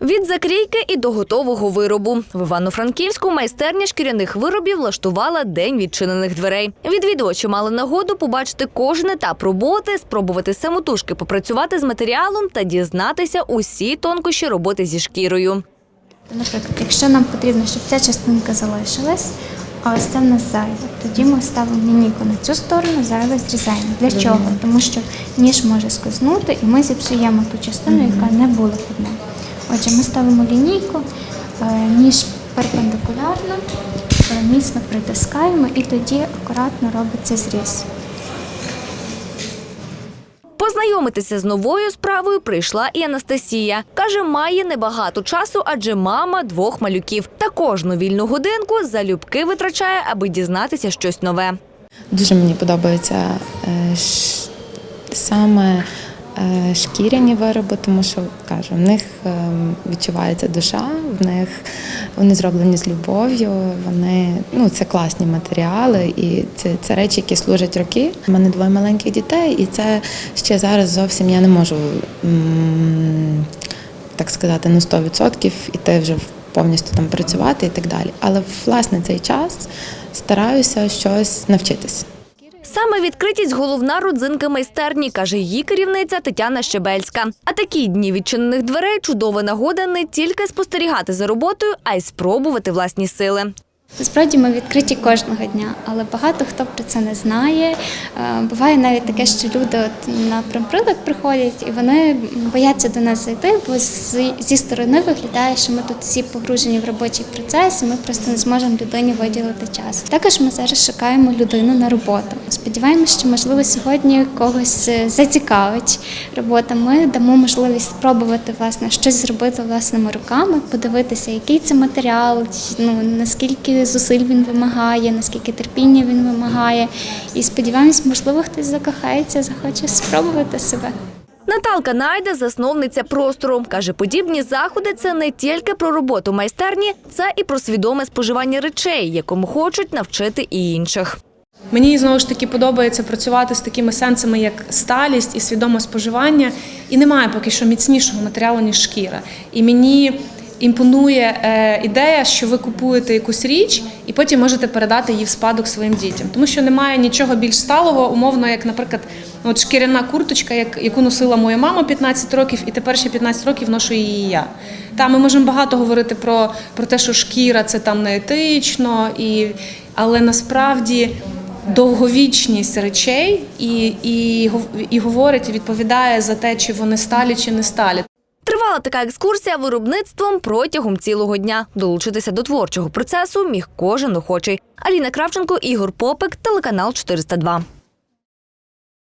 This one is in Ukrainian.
Від закрійки і до готового виробу в Івано-Франківську майстерня шкіряних виробів влаштувала день відчинених дверей. Відвідувачі мали нагоду побачити кожен етап роботи, спробувати самотужки попрацювати з матеріалом та дізнатися усі тонкощі роботи зі шкірою. Наприклад, якщо нам потрібно, щоб ця частинка залишилась, а ось це в нас зайве, тоді ми ставимо лінійку на цю сторону, зайве зрізаємо. Для чого? Тому що ніж може скознути і ми зіпсуємо ту частину, яка не була під ним. Отже, ми ставимо лінійку, е, ніж перпендикулярно, е, міцно притискаємо і тоді акуратно робиться зріз. Познайомитися з новою справою прийшла і Анастасія. Каже, має небагато часу, адже мама двох малюків. Та кожну вільну годинку залюбки витрачає, аби дізнатися щось нове. Дуже мені подобається е, саме шкіряні вироби, тому що кажу, в них е, відчувається душа, в них вони зроблені з любов'ю. Вони ну це класні матеріали, і це, це речі, які служать роки. У мене двоє маленьких дітей, і це ще зараз зовсім я не можу так сказати на 100% іти вже в- повністю там працювати і так далі. Але власне цей час стараюся щось навчитися. Саме відкритість головна родзинка майстерні, каже її керівниця Тетяна Щебельська. А такі дні відчинених дверей чудова нагода не тільки спостерігати за роботою, а й спробувати власні сили. Насправді ми відкриті кожного дня, але багато хто про це не знає. Е, Буває навіть таке, що люди от на промприлад приходять і вони бояться до нас зайти, бо зі сторони виглядає, що ми тут всі погружені в робочий процес, і ми просто не зможемо людині виділити час. Також ми зараз шукаємо людину на роботу. Сподіваємося, що можливо сьогодні когось е, зацікавить робота. Ми дамо можливість спробувати власне щось зробити власними руками, подивитися, який це матеріал, ну наскільки зусиль він вимагає, наскільки терпіння він вимагає. І сподіваємось, можливо, хтось закохається, захоче спробувати себе. Наталка Найда, засновниця простору, каже, подібні заходи це не тільки про роботу майстерні, це і про свідоме споживання речей, якому хочуть навчити і інших. Мені знову ж таки подобається працювати з такими сенсами, як сталість і свідоме споживання. І немає поки що міцнішого матеріалу, ніж шкіра. І мені імпонує е, ідея, що ви купуєте якусь річ і потім можете передати її в спадок своїм дітям. Тому що немає нічого більш сталого, умовно, як, наприклад, от шкіряна курточка, як, яку носила моя мама 15 років, і тепер ще 15 років ношу її я. Та ми можемо багато говорити про, про те, що шкіра це там не етично, і, але насправді довговічність речей і, і, і говорить, і відповідає за те, чи вони сталі, чи не сталі. Тривала така екскурсія виробництвом протягом цілого дня. Долучитися до творчого процесу міг кожен охочий. Аліна Кравченко, Ігор Попик, телеканал 402.